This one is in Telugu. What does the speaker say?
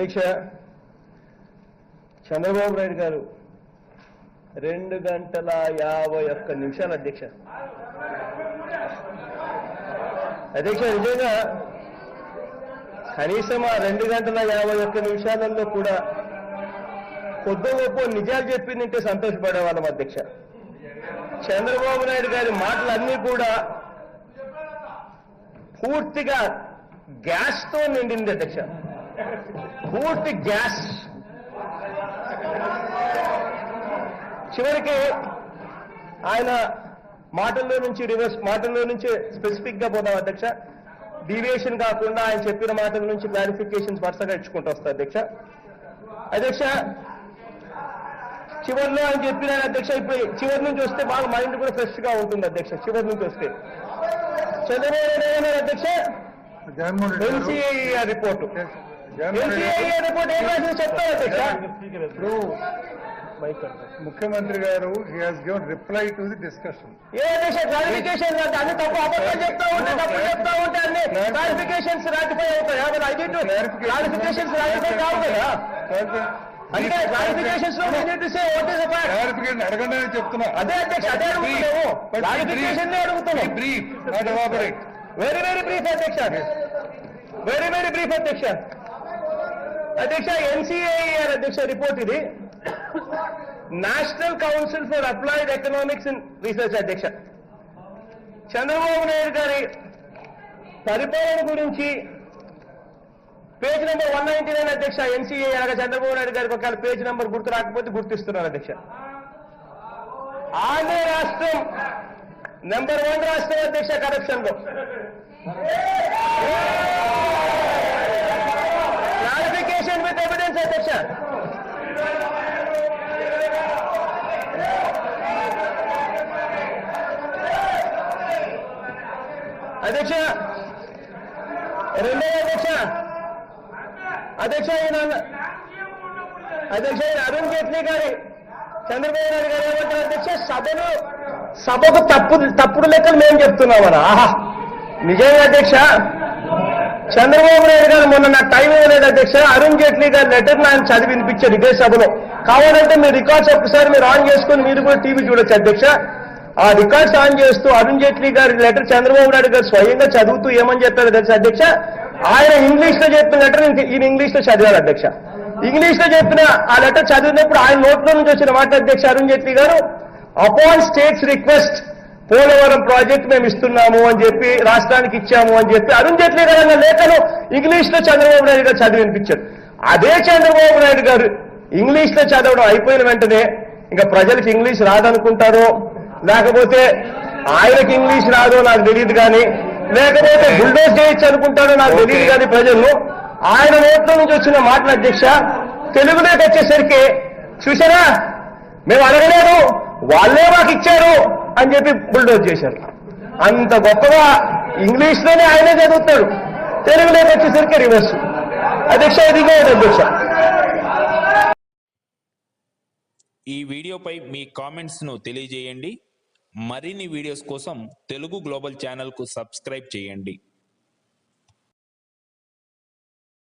అధ్యక్ష చంద్రబాబు నాయుడు గారు రెండు గంటల యాభై ఒక్క నిమిషాలు అధ్యక్ష. అధ్యక్ష నిజంగా కనీసం ఆ రెండు గంటల యాభై ఒక్క నిమిషాలలో కూడా కొద్ది గొప్ప నిజాలు చెప్పిందంటే సంతోషపడేవాళ్ళం అధ్యక్ష. చంద్రబాబు నాయుడు గారి మాటలన్నీ కూడా పూర్తిగా గ్యాస్తో నిండింది అధ్యక్ష. పూర్తి గ్యాస్. చివరికి ఆయన మాటల్లో నుంచి రివర్స్ మాటల్లో నుంచి స్పెసిఫిక్గా పోదాం అధ్యక్ష. డీవియేషన్ కాకుండా ఆయన చెప్పిన మాటల నుంచి క్లారిఫికేషన్స్ వరుసగా ఇచ్చుకుంటూ వస్తా అధ్యక్ష. అధ్యక్ష చివరిలో ఆయన చెప్పిన అధ్యక్ష ఇప్పుడు చివరి నుంచి వస్తే బాగా మైండ్ కూడా ఫ్రెష్గా ఉంటుంది అధ్యక్ష చివరి నుంచి వస్తే. చంద్రబాబు నాయుడు అధ్యక్ష. NCA report. ఇప్పుడు ముఖ్యమంత్రి గారు he has given reply to the discussion clarification అంటే అన్ని తప్పు అబద్ధాలు చెప్తా ఉంటే తప్పు చెప్తా ఉంటే అన్ని క్లారిఫికేషన్స్ రాటిఫై అవుతాయి. ఐ క్లారిఫికేషన్స్ రాటిఫై కావు కదా. అందుకే క్లారిఫికేషన్స్లో we need say what is fact clarification అడగండి అని చెప్తున్నా. అదే అధ్యక్ష అదే అడుగుతున్నాము క్లారిఫికేషన్ అడుగుతున్నాం brief not elaborate very very brief అధ్యక్ష. వెరీ వెరీ బ్రీఫ్ అధ్యక్ష. అధ్యక్ష ఎన్సీఏఆర్ అధ్యక్ష రిపోర్ట్ ఇది. National Council for Applied Economics in Research అధ్యక్ష. చంద్రబాబు నాయుడు గారి పరిపాలన గురించి page number one ninety nine అధ్యక్ష ఎన్సీఏ అనగా చంద్రబాబు నాయుడు గారికి ఒకవేళ పేజ్ నెంబర్ గుర్తు రాకపోతే గుర్తిస్తున్నారు అధ్యక్ష. ఆంధ్ర రాష్ట్రం నెంబర్ వన్ రాష్ట్రం అధ్యక్ష కరప్షన్లో క్లారిఫికేషన్ విత్ ఎవిడెన్స్ అధ్యక్ష అధ్యక్ష. రెండో అధ్యక్ష. అధ్యక్ష ఈయన అధ్యక్ష ఈయన అరుణ్ జైట్లీ గారి చంద్రబాబు నాయుడు గారు ఏమంటారు అధ్యక్ష? సభను సభకు తప్పు తప్పుడు లెక్కలు మేము చెప్తున్నామరా ఆహా. నిజంగా అధ్యక్ష. చంద్రబాబు నాయుడు గారు మొన్న నాకు టైం ఇవ్వలేదు అధ్యక్ష? అరుణ్ జైట్లీ గారి లెటర్ ఆయన చదివి వినిపించారు ఇదే సభలో. కావాలంటే మీరు రికార్డ్స్ ఒక్కసారి మీరు ఆన్ చేసుకొని మీరు కూడా టీవీ చూడొచ్చు అధ్యక్ష. ఆ రికార్డ్స్ ఆన్ చేస్తూ అరుణ్ జైట్లీ గారి లెటర్ చంద్రబాబు నాయుడు గారు స్వయంగా చదువుతూ ఏమని చెప్పారు తెలుసు అధ్యక్ష? ఆయన ఇంగ్లీష్లో చెప్పిన లెటర్ ఈయన ఇంగ్లీష్లో చదివారు అధ్యక్ష. ఇంగ్లీష్లో చెప్పిన ఆ లెటర్ చదివినప్పుడు ఆయన నోట్లో నుంచి వచ్చిన మాట అధ్యక్ష అరుణ్ జైట్లీ గారు upon states request Polavaram project మేము ఇస్తున్నాము అని చెప్పి రాష్ట్రానికి ఇచ్చాము అని చెప్పి అరుణ్ జైట్లీ గారు అన్న లేఖను ఇంగ్లీష్లో చంద్రబాబు నాయుడు గారు చదివి వినిపించారు. అదే చంద్రబాబు నాయుడు గారు ఇంగ్లీష్లో చదవడం అయిపోయిన వెంటనే ఇంకా ప్రజలకు ఇంగ్లీష్ రాదనుకుంటారో లేకపోతే ఆయనకి ఇంగ్లీష్ రాదో నాకు తెలియదు కానీ లేకపోతే బుల్డోజ్ చేయొచ్చు అనుకుంటారో నాకు తెలియదు కానీ ప్రజలు ఆయన నోట్లో నుంచి వచ్చిన మాటల అధ్యక్ష తెలుగులోకి వచ్చేసరికి చూసారా మేము అడగలేదు వాళ్ళే మాకు ఇచ్చారు అని చెప్పి బుల్డోజ్ చేశారు. అంత గొప్పగా ఇంగ్లీష్లోనే ఆయనే చదువుతాడు తెలుగులోకి వచ్చేసరికి రివర్స్. అధ్యక్ష ఇది ఇంకోటి అధ్యక్ష. ఈ వీడియోపై మీ కామెంట్స్ను తెలియజేయండి. మరిన్ని వీడియోస్ కోసం తెలుగు గ్లోబల్ ఛానల్కు సబ్స్క్రైబ్ చేయండి.